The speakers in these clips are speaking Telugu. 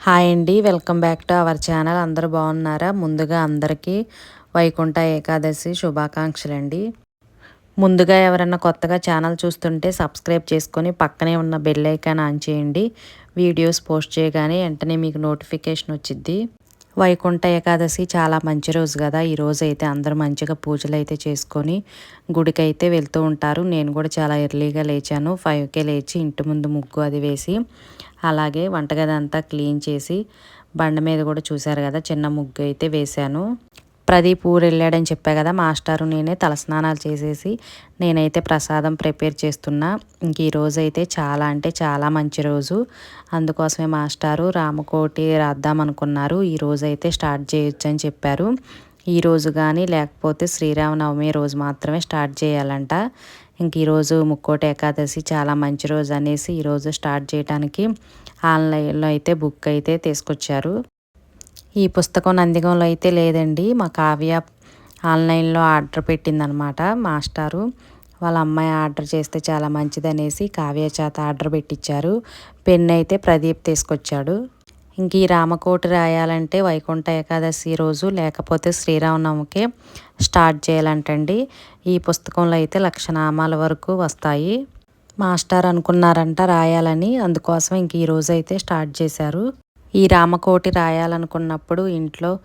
హాయ్ అండి welcome back to our channel. అందరూ బాగున్నారా? ముందుగా అందరికీ వైకుంఠ ఏకాదశి శుభాకాంక్షలు అండి ముందుగా ఎవరైనా కొత్తగా ఛానల్ చూస్తుంటే సబ్స్క్రైబ్ చేసుకొని పక్కనే ఉన్న బెల్ ఐకాన్ ఆన్ చేయండి. వీడియోస్ పోస్ట్ చేయగానే వెంటనే మీకు నోటిఫికేషన్ వచ్చిద్ది. వైకుంఠ ఏకాదశి చాలా మంచి రోజు కదా. ఈ రోజు అయితే అందరూ మంచిగా పూజలు అయితే చేసుకొని గుడికి అయితే వెళ్తూ ఉంటారు. నేను కూడా చాలా ఎర్లీగా లేచాను. ఫైవ్కే లేచి ఇంటి ముందు ముగ్గు అది వేసి అలాగే వంటగది అంతా క్లీన్ చేసి బండ మీద కూడా చూశారు కదా చిన్న ముగ్గు అయితే వేశాను. ప్రదీప్ ఊరు వెళ్ళాడని చెప్పా కదా మాస్టారు నేనే తలస్నానాలు చేసేసి నేనైతే ప్రసాదం ప్రిపేర్ చేస్తున్నా. ఇంక ఈరోజు అయితే చాలా అంటే చాలా మంచి రోజు. అందుకోసమే మాస్టారు రామకోటి రాద్దాం అనుకున్నారు. ఈ రోజు అయితే స్టార్ట్ చేయొచ్చు అని చెప్పారు. ఈ రోజు కానీ లేకపోతే శ్రీరామనవమి రోజు మాత్రమే స్టార్ట్ చేయాలంట. ఇంక ఈరోజు ముక్కోటి ఏకాదశి చాలా మంచి రోజు అనేసి ఈరోజు స్టార్ట్ చేయడానికి ఆన్లైన్లో అయితే బుక్ అయితే తీసుకొచ్చారు. ఈ పుస్తకం నందిగంలో అయితే లేదండి. మా కావ్య ఆన్లైన్లో ఆర్డర్ పెట్టిందనమాట మాస్టారు. వాళ్ళ అమ్మాయి ఆర్డర్ చేస్తే చాలా మంచిదనేసి కావ్య చేత ఆర్డర్ పెట్టించారు పెన్ అయితే ప్రదీప్ తీసుకొచ్చాడు. ఇంక ఈ రామకోటి రాయాలంటే వైకుంఠ ఏకాదశి రోజు లేకపోతే శ్రీరామనవమికే స్టార్ట్ చేయాలంటండి. ఈ పుస్తకంలో అయితే లక్షనామాల వరకు వస్తాయి. మాస్టర్ అనుకున్నారంట రాయాలని అందుకోసం ఇంక ఈరోజు అయితే స్టార్ట్ చేశారు. ఈ రామకోటి రాయాలనుకున్నప్పుడు ఇంట్లో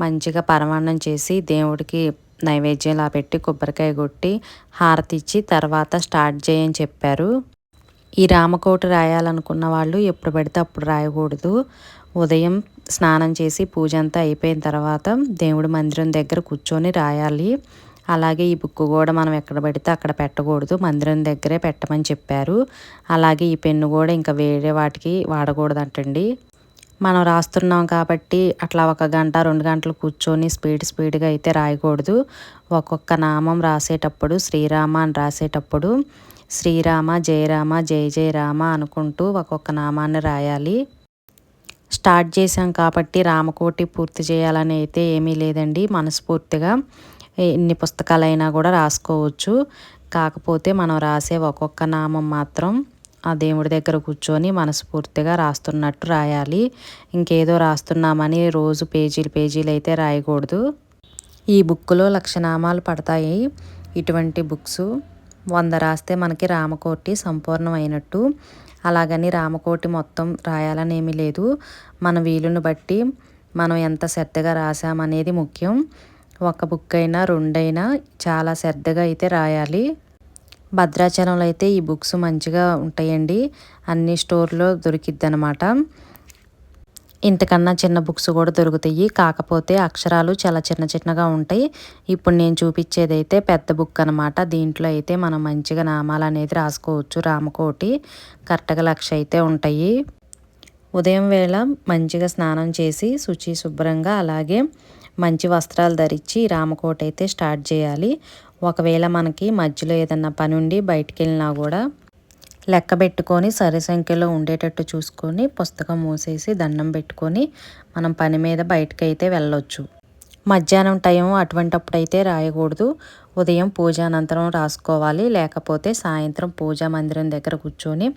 మంచిగా పరమాన్నం చేసి దేవుడికి నైవేద్యంలా పెట్టి కొబ్బరికాయ కొట్టి హారతి ఇచ్చి తర్వాత స్టార్ట్ చేయని చెప్పారు. ఈ రామకోటి రాయాలనుకున్న వాళ్ళు ఎప్పుడు పడితే అప్పుడు రాయకూడదు. ఉదయం స్నానం చేసి పూజ అంతా అయిపోయిన తర్వాత దేవుడి మందిరం దగ్గర కూర్చొని రాయాలి. అలాగే ఈ బుక్ కూడా మనం ఎక్కడ పెడితే అక్కడ పెట్టకూడదు. మందిరం దగ్గరే పెట్టమని చెప్పారు. అలాగే ఈ పెన్ను కూడా ఇంకా వేరే వాటికి వాడకూడదంటండి. మనం రాస్తున్నాం కాబట్టి అట్లా ఒక గంట రెండు గంటలు కూర్చొని స్పీడ్ స్పీడ్గా అయితే రాయకూడదు. ఒక్కొక్క నామం రాసేటప్పుడు శ్రీరామ అని రాసేటప్పుడు శ్రీరామ జయరామ జయ జయ రామ అనుకుంటూ ఒక్కొక్క నామాన్ని రాయాలి. స్టార్ట్ చేసాం కాబట్టి రామకోటి పూర్తి చేయాలని అయితే ఏమీ లేదండి. మనస్ఫూర్తిగా ఎన్ని పుస్తకాలైనా కూడా రాసుకోవచ్చు. కాకపోతే మనం రాసే ఒక్కొక్క నామం మాత్రం ఆ దేవుడి దగ్గర కూర్చొని మనస్ఫూర్తిగా రాస్తున్నట్టు రాయాలి. ఇంకేదో రాస్తున్నామని రోజు పేజీలు పేజీలు అయితే రాయకూడదు. ఈ బుక్లో లక్షనామాలు పడతాయి. ఇటువంటి బుక్స్ వంద రాస్తే మనకి రామకోటి సంపూర్ణమైనట్టు. అలాగని రామకోటి మొత్తం రాయాలని ఏమీ లేదు. మన వీలుని బట్టి మనం ఎంత శ్రద్ధగా రాసామనేది ముఖ్యం. ఒక బుక్ అయినా రెండైనా చాలా శ్రద్ధగా అయితే రాయాలి. భద్రాచలంలో అయితే ఈ బుక్స్ మంచిగా ఉంటాయండి. అన్ని స్టోర్లో దొరికిద్ది అనమాట ఇంతకన్నా చిన్న బుక్స్ కూడా దొరుకుతాయి. కాకపోతే అక్షరాలు చాలా చిన్న చిన్నగా ఉంటాయి. ఇప్పుడు నేను చూపించేది అయితే పెద్ద బుక్ అనమాట దీంట్లో అయితే మనం మంచిగా నామాలు అనేది రాసుకోవచ్చు. రామకోటి కరెక్ట్గా లక్ష అయితే ఉంటాయి. ఉదయం వేళ మంచిగా స్నానం చేసి శుచి శుభ్రంగా అలాగే మంచి వస్త్రాలు ధరించి రామకోట అయితే స్టార్ట్ చేయాలి. ఒకవేళ మనకి మధ్యలో ఏదన్నా పని ఉండి బయటికి వెళ్ళినా కూడా లెక్క పెట్టుకొని సరి సంఖ్యలో ఉండేటట్టు చూసుకొని పుస్తకం మూసేసి దండం పెట్టుకొని మనం పని మీద బయటకైతే అయితే వెళ్ళొచ్చు. మధ్యాహ్నం టైం అటువంటప్పుడు అయితే రాయకూడదు. ఉదయం పూజ అనంతరం రాసుకోవాలి. లేకపోతే సాయంత్రం పూజా మందిరం దగ్గర కూర్చొని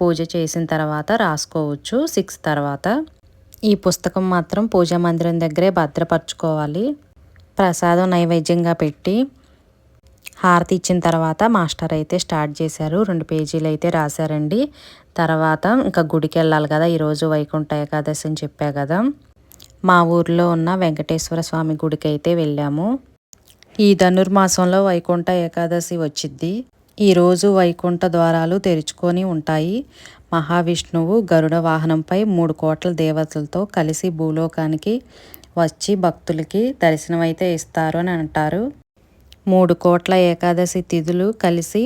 పూజ చేసిన తర్వాత రాసుకోవచ్చు. సిక్స్ తర్వాత ఈ పుస్తకం మాత్రం పూజా మందిరం దగ్గరే భద్రపరచుకోవాలి. ప్రసాదం నైవేద్యంగా పెట్టి హారతి ఇచ్చిన తర్వాత మాస్టర్ అయితే స్టార్ట్ చేశారు. రెండు పేజీలు అయితే రాశారండి. తర్వాత ఇంకా గుడికి వెళ్ళాలి కదా ఈరోజు వైకుంఠ ఏకాదశి అని చెప్పా కదా. మా ఊర్లో ఉన్న వెంకటేశ్వర స్వామి గుడికి అయితే వెళ్ళాము. ఈ ధనుర్మాసంలో వైకుంఠ ఏకాదశి వచ్చిద్ది. ఈరోజు వైకుంఠ ద్వారాలు తెరుచుకొని ఉంటాయి. మహావిష్ణువు గరుడ వాహనంపై మూడు కోట్ల దేవతలతో కలిసి భూలోకానికి వచ్చి భక్తులకి దర్శనం అయితే ఇస్తారు అని అంటారు. మూడు కోట్ల ఏకాదశి తిథులు కలిసి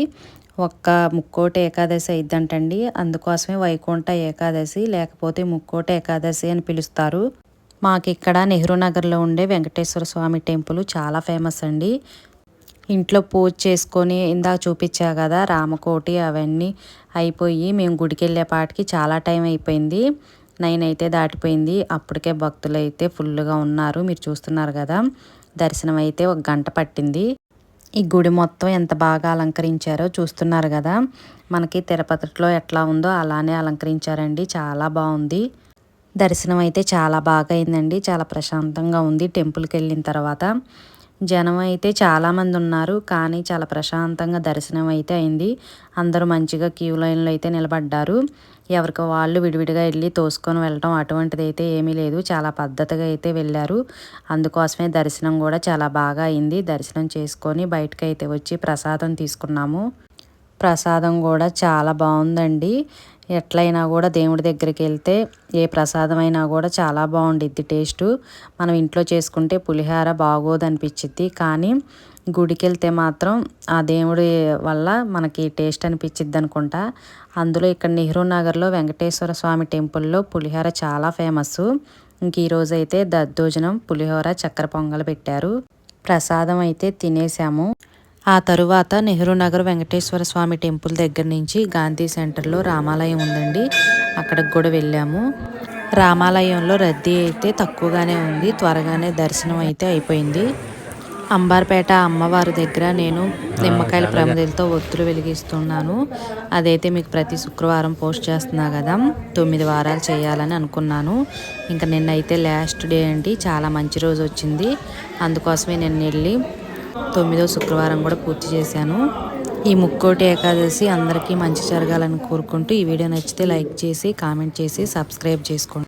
ఒక్క ముక్కోటి ఏకాదశి అయిద్దంటండి. అందుకోసమే వైకుంఠ ఏకాదశి లేకపోతే ముక్కోటి ఏకాదశి అని పిలుస్తారు. మాకు ఇక్కడ నెహ్రూ నగర్లో ఉండే వెంకటేశ్వర స్వామి టెంపుల్ చాలా ఫేమస్ అండి. ఇంట్లో పూజ చేసుకొని ఇందాక చూపించా కదా రామకోటి అవన్నీ అయిపోయి మేము గుడికి వెళ్ళేపాటికి చాలా టైం అయిపోయింది. నైన్ అయితే దాటిపోయింది. అప్పటికే భక్తులు అయితే ఫుల్గా ఉన్నారు. మీరు చూస్తున్నారు కదా దర్శనం అయితే ఒక గంట పట్టింది. ఈ గుడి మొత్తం ఎంత బాగా అలంకరించారో చూస్తున్నారు కదా. మనకి తిరుపతిలో ఎట్లా ఉందో అలానే అలంకరించారండి. చాలా బాగుంది. దర్శనం అయితే చాలా బాగా అయిందండి. చాలా ప్రశాంతంగా ఉంది. టెంపుల్కి వెళ్ళిన తర్వాత జనం అయితే చాలామంది ఉన్నారు. కానీ చాలా ప్రశాంతంగా దర్శనం అయితే అయింది. అందరూ మంచిగా క్యూ లైన్లో అయితే నిలబడ్డారు. ఎవరికి వాళ్ళు విడివిడిగా వెళ్ళి తోసుకొని వెళ్ళటం అటువంటిది అయితే ఏమీ లేదు. చాలా పద్ధతిగా అయితే వెళ్ళారు. అందుకోసమే దర్శనం కూడా చాలా బాగా అయింది. దర్శనం చేసుకొని బయటకు అయితే వచ్చి ప్రసాదం తీసుకున్నాము. ప్రసాదం కూడా చాలా బాగుందండి. ఎట్లయినా కూడా దేవుడి దగ్గరికి వెళ్తే ఏ ప్రసాదం అయినా కూడా చాలా బాగుండిద్ది టేస్ట్. మనం ఇంట్లో చేసుకుంటే పులిహార బాగోదనిపించిద్ది కానీ గుడికి వెళ్తే మాత్రం ఆ దేవుడి వల్ల మనకి టేస్ట్ అనిపించిద్ది అనుకుంటా అందులో ఇక్కడ నెహ్రూ నగర్లో వెంకటేశ్వర స్వామి టెంపుల్లో పులిహోర చాలా ఫేమస్ ఇంక ఈరోజు అయితే దద్దోజనం పులిహోర చక్కెర పొంగల్ పెట్టారు. ప్రసాదం అయితే తినేసాము. ఆ తరువాత నెహ్రూ నగర్ వెంకటేశ్వర స్వామి టెంపుల్ దగ్గర నుంచి గాంధీ సెంటర్లో రామాలయం ఉందండి. అక్కడికి కూడా వెళ్ళాము. రామాలయంలో రద్దీ అయితే తక్కువగానే ఉంది. త్వరగానే దర్శనం అయితే అయిపోయింది. అంబార్పేట అమ్మవారి దగ్గర నేను నిమ్మకాయల ప్రమిదలతో ఒత్తులు వెలిగిస్తున్నాను. అదైతే మీకు ప్రతి శుక్రవారం పోస్ట్ చేస్తున్నా కదా. తొమ్మిది వారాలు చేయాలని అనుకున్నాను. ఇంకా నిన్నైతే లాస్ట్ డే అండి. చాలా మంచి రోజు వచ్చింది. అందుకోసమే నేను వెళ్ళి తొమ్మిదో శుక్రవారం కూడా పూర్తి చేశాను. ఈ ముక్కోటి ఏకాదశి అందరికీ మంచి జరగాలని కోరుకుంటూ ఈ వీడియో నచ్చితే లైక్ చేసి కామెంట్ చేసి సబ్స్క్రైబ్ చేసుకోండి.